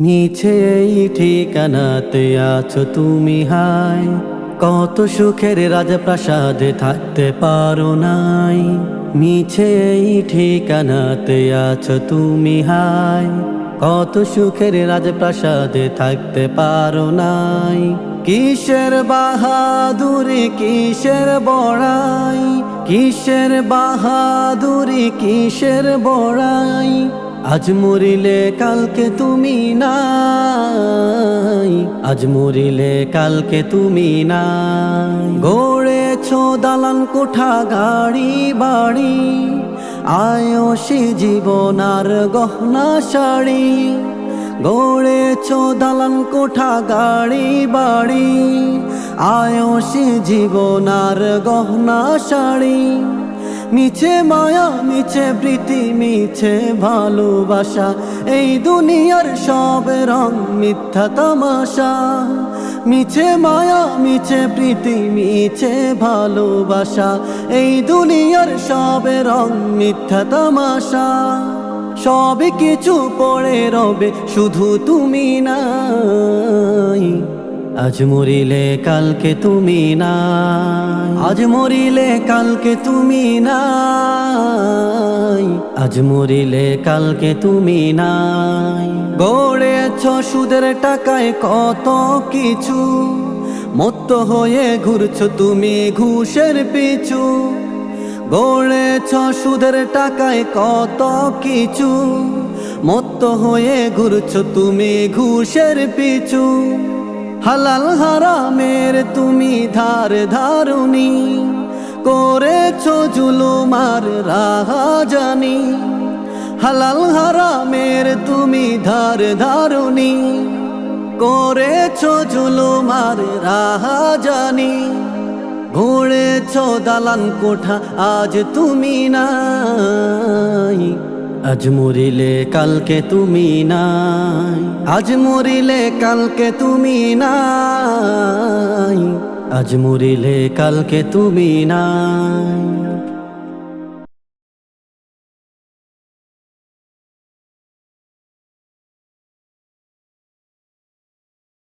মিছে এই ঠিকানাতে আছো তুমি, হাই। কত সুখের রাজপ্রাসাদে থাকতে পারো নাই। মিছে এই ঠিকানাতে আছো তুমি, হাই। কত সুখের রাজপ্রাসাদে থাকতে পারো নাই। কিসের বাহাদুরি, কিসের বড়াই? কিসের বাহাদুরি, কিসের বড়াই? আজ মরিলে কালকে তুমি নাই। আজ মরিলে কালকে তুমি নাই। গড়েছ দালান কোঠা, গাড়ি, বাড়ি, আয়সী জীবন আর গহনা, শাড়ি। গড়েছ দালান কোঠা, গাড়ি, বাড়ি, আয়সী জীবন আর গহনা, শাড়ি। মিছে মায়া, মিছে প্রীতি, মিছে ভালোবাসা। এই দুনিয়ার সব রং মিথ্যা তামাশা। মিছে মায়া, মিছে প্রীতি, মিছে ভালোবাসা। এই দুনিয়ার সব রং মিথ্যা তামাশা। সব কিছু পড়ে রবে, শুধু তুমি নাই। আজ মরিলে, কালকে তুমি নাই। আজ মরিলে কালকে তুমি নাই। আজ মরিলে কালকে তুমি নাই। গড়েছ সুদের টাকায় কত কিছু। মত্ত হয়ে ঘুরছো তুমি ঘুষের পিছু। গড়েছ সুদের টাকায় কত কিছু। মত্ত হয়ে ঘুরছো তুমি ঘুষের পিছু। হালাল হারামের তুমি ধার ধারুনি করেছ জুলুমার রাহা জানি হালাল হারামের তুমি ধার ধারুনি করেছ জুলুমার রাহা জানি ঘুরেছ দালান কোঠা আজ তুমি নাই। আজ মরিলে কালকে তুমি নাই আজ মরিলে কালকে তুমি নাই আজ মরিলে কালকে তুমি নাই